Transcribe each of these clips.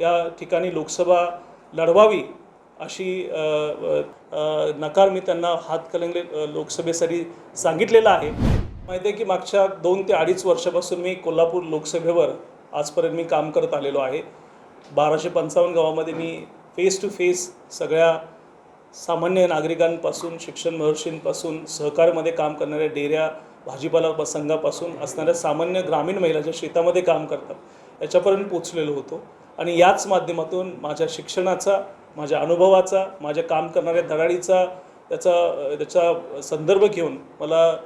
या ठिकाणी लोकसभा लढवावी अशी नकार मी त्यांना हातकलंगले लोकसभेसाठी सांगितलेला आहे. माहिती आहे की मागच्या दोन ते अडीच वर्षापासून मी कोल्हापूर लोकसभेवर आजपर्यंत मी काम करत आलेलो आहे. बाराशे पंचावन्न गावामध्ये मी फेस टू फेस सगळ्या सामान्य नागरिकांपासून शिक्षण महर्षींपासून सहकारमध्ये काम करणाऱ्या डेऱ्या भाजीपाला संघापासून असणाऱ्या सामान्य ग्रामीण महिला ज्या शेतामध्ये काम करतात याच्यापर्यंत पोचलेलो होतो. आणि याच माध्यमातून माझ्या शिक्षणाचा माझ्या अनुभवाचा माझ्या काम करणाऱ्या धडाडीचा त्याचा त्याचा संदर्भ घेऊन मला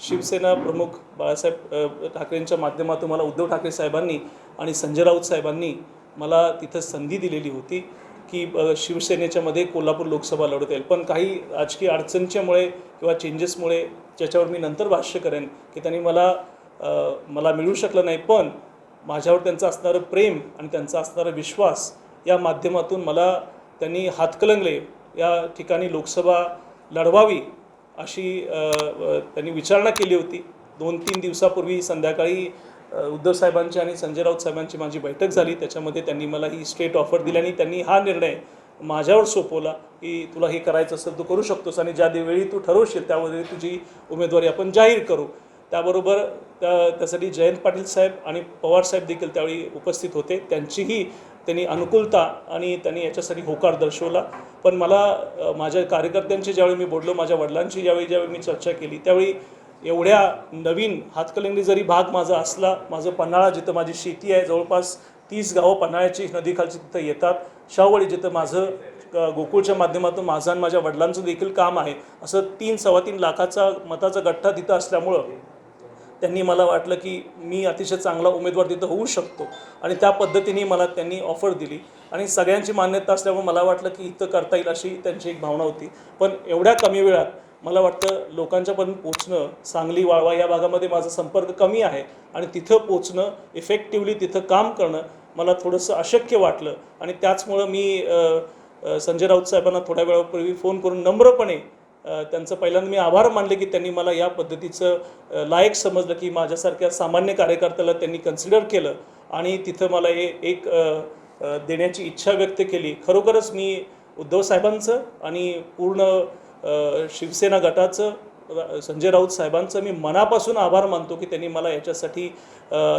शिवसेना प्रमुख बाळासाहेब ठाकरेंच्या माध्यमातून मला उद्धव ठाकरे साहेबांनी आणि संजय राऊत साहेबांनी मला तिथं संधी दिलेली होती की शिवसेनेच्यामध्ये कोल्हापूर लोकसभा लढवता येईल. पण काही राजकीय अडचणच्यामुळे किंवा चेंजेसमुळे ज्याच्यावर मी नंतर भाष्य करेन की त्यांनी मला मला मिळू शकलं नाही. पण माझ्यावर त्यांचं असणारं प्रेम आणि त्यांचा असणारा विश्वास या माध्यमातून मला त्यांनी हातकलंगले या ठिकाणी लोकसभा लढवावी अशी त्यांनी विचारणा केली होती. दोन तीन दिवसापूर्वी संध्याकाळी उद्धव साहेबांची आणि संजय राऊत साहेबांची माझी बैठक झाली. त्याच्यामध्ये त्यांनी मला ही स्ट्रेट ऑफर दिली आणि त्यांनी हा निर्णय माझ्यावर सोपवला की तुला हे करायचं असेल तू करू शकतोस आणि ज्या वेळी तू ठरवशील त्यावेळी तुझी उमेदवारी आपण जाहीर करू. त्याबरोबर त्या त्यासाठी जयंत पाटील साहेब आणि पवार साहेब देखील त्यावेळी उपस्थित होते. त्यांचीही त्यांनी अनुकूलता आणि त्यांनी याच्यासाठी होकार दर्शवला. पण मला माझ्या कार्यकर्त्यांची ज्यावेळी मी बोललो माझ्या वडिलांची ज्यावेळी ज्यावेळी मी चर्चा केली त्यावेळी एवढ्या नवीन हातकलिंगी जरी भाग माझा असला माझं पन्हाळा जिथं माझी शेती आहे जवळपास तीस गावं पन्हाळ्याची नदीखालची तिथं येतात. शाहवाडी जिथं माझं गोकुळच्या माध्यमातून माझं आणि माझ्या वडिलांचं देखील काम आहे. असं तीन सव्वा तीन लाखाचा मताचा गठ्ठा तिथं असल्यामुळं त्यांनी मला वाटलं की मी अतिशय चांगला उमेदवार तिथं होऊ शकतो. आणि त्या पद्धतीने मला त्यांनी ऑफर दिली. आणि सगळ्यांची मान्यता असल्यामुळे मला वाटलं की इथं करता येईल अशी त्यांची एक भावना होती. पण एवढ्या कमी वेळात मला वाटतं लोकांच्यापर्यंत पोचणं सांगली वाळवा या भागामध्ये माझा संपर्क कमी आहे. आणि तिथं पोचणं इफेक्टिवली तिथं काम करणं मला थोडंसं अशक्य वाटलं. आणि त्याचमुळं मी संजय राऊत साहेबांना थोड्या वेळापूर्वी फोन करून नम्रपणे त्यांचं पहिल्यांदा मी आभार मानले की त्यांनी मला या पद्धतीचं लायक समजलं की माझ्यासारख्या सामान्य कार्यकर्त्याला त्यांनी कन्सिडर केलं आणि तिथं मला हे एक देण्याची इच्छा व्यक्त केली. खरोखरच मी उद्धव साहेबांचं आणि पूर्ण शिवसेना गटाचं संजय राऊत साहेबांचं मी मनापासून आभार मानतो की त्यांनी मला याच्यासाठी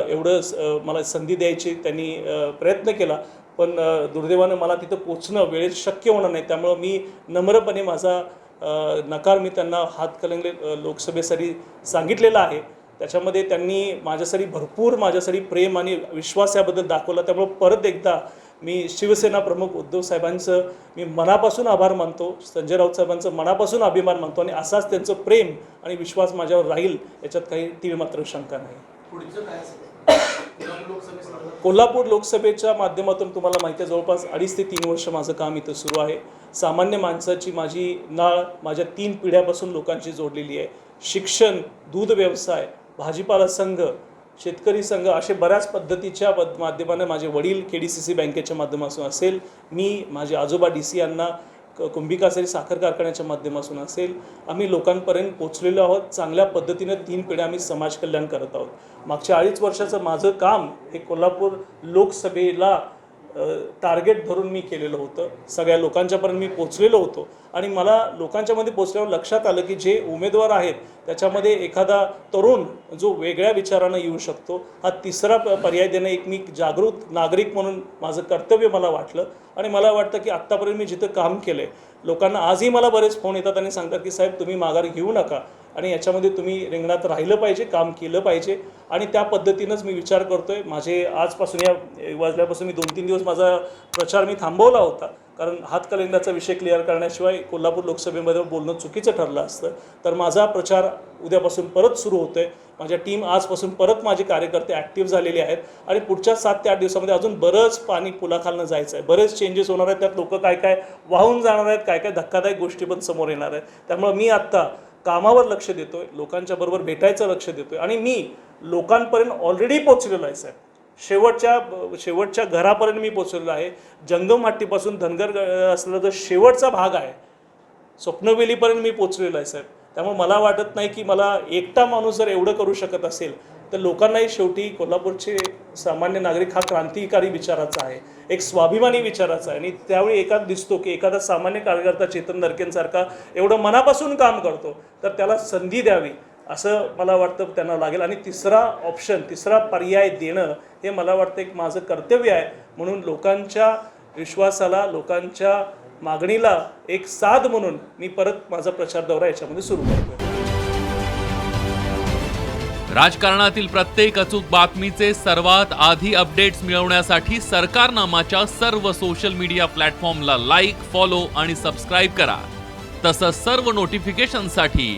एवढं स- मला संधी द्यायची त्यांनी प्रयत्न केला. पण दुर्दैवानं मला तिथं पोचणं वेळेत शक्य होणार नाही. त्यामुळं मी नम्रपणे माझा नकार मी त्यांना हातकलंगले लोकसभेसाठी सांगितलेला आहे. त्याच्यामध्ये त्यांनी माझ्यासाठी भरपूर माझ्यासाठी प्रेम आणि विश्वास याबद्दल दाखवला. त्यामुळं परत एकदा मी शिवसेना प्रमुख उद्धव साहेबांचं मी मनापासून आभार मानतो. संजय राऊत साहेबांचं मनापासून अभिमान मानतो आणि असाच त्यांचं प्रेम आणि विश्वास माझ्यावर राहील याच्यात काही ती मात्र शंका नाही. पुढचं काय कोल्हापूर लोकसभेच्या माध्यमातून तुम्हाला माहिती आहे जवळपास अडीच ते तीन वर्ष माझं काम इथं सुरू आहे. सामान्य माणसाची माझी नाळ माझ्या तीन पिढ्यापासून लोकांशी जोडलेली आहे. शिक्षण दूध व्यवसाय भाजीपाला संघ शेतकरी संघ असे बऱ्याच पद्धतीच्या पद माध्यमाने माझे वडील के डी सी सी बँकेच्या माध्यमातून असेल. मी माझे आजोबा डी सी यांना कुंभिकासरी साखर कारखान्याच्या माध्यमातून असेल आम्ही लोकांपर्यंत पोचलेलो आहोत. चांगल्या पद्धतीने तीन पिढ्या आम्ही समाज कल्याण करत आहोत. मागच्या अडीच वर्षाचं माझं काम हे कोल्हापूर लोकसभेला टार्गेट धरून मी केलेलं होतं. सगळ्या लोकांच्यापर्यंत मी पोचलेलो होतो. आणि मला लोकांच्यामध्ये पोचल्यावर लक्षात आलं की जे उमेदवार आहेत त्याच्यामध्ये एखादा तरुण जो वेगळ्या विचारानं येऊ शकतो हा तिसरा प- पर्याय देणं एक मी जागृत नागरिक म्हणून माझं कर्तव्य मला वाटलं. आणि मला वाटतं की आत्तापर्यंत मी जिथं काम केलं आहे लोकांना आजही मला बरेच फोन येतात आणि सांगतात की साहेब तुम्ही माघार घेऊ नका. आणि याच्यामध्ये तुम्ही रिंगणात राहिलं पाहिजे काम केलं पाहिजे. आणि त्या पद्धतीनंच मी विचार करतो आहे माझे आजपासून या वाजल्यापासून मी दोन तीन दिवस माझा प्रचार मी थांबवला होता. कारण हातकलिंगाचा विषय क्लिअर करण्याशिवाय कोल्हापूर लोकसभेमध्ये बोलणं चुकीचं ठरलं असतं. तर माझा प्रचार उद्यापासून परत सुरू होतोय. माझ्या टीम आजपासून परत माझे कार्यकर्ते ॲक्टिव्ह झालेले आहेत. आणि पुढच्या सात ते आठ दिवसामध्ये अजून बरंच पाणी पुलाखालनं जायचं आहे बरेच चेंजेस होणार आहेत. त्यात लोक काय काय वाहून जाणार आहेत काय काय धक्कादायक गोष्टी पण समोर येणार आहेत. त्यामुळे मी आत्ता कामावर लक्ष देतोय. लोकांच्या बरोबर भेटायचं लक्ष देतोय. आणि मी लोकांपर्यंत ऑलरेडी पोचलेलो आहे साहेब. शेवटच्या शेवटच्या घरापर्यंत मी पोचलेलो आहे. जंगम हट्टीपासून धनगर असलेला जो शेवटचा भाग आहे स्वप्नवेलीपर्यंत मी पोचलेलो आहे साहेब. त्यामुळे मला वाटत नाही की मला एकटा माणूस जर एवढं करू शकत असेल तर लोकांनाही शेवटी कोल्हापूरचे सामान्य नागरिक हा क्रांतिकारी विचाराचा आहे एक स्वाभिमानी विचाराचा आहे. आणि त्यावेळी एकाच दिसतो की एखादा सामान्य कार्यकर्ता चेतन नरकेंसारखा एवढं मनापासून काम करतो तर त्याला संधी द्यावी. असं मला वाटतं त्यांना लागेल. आणि तिसरा ऑप्शन तिसरा पर्याय देणं हे मला वाटतं एक माझं कर्तव्य आहे. म्हणून लोकांच्या विश्वासाला लोकांच्या मागणीला एक साध म्हणून मी परत माझा प्रचार दौरा याच्यामध्ये सुरू करतो राजकारणातील प्रत्येक अचूक बातमीचे सर्वात आधी अपडेट्स मिळवण्यासाठी सरकारनामाच्या सर्व सोशल मीडिया प्लॅटफॉर्मला लाईक फॉलो आणि सबस्क्राईब करा. तसंच सर्व नोटिफिकेशनसाठी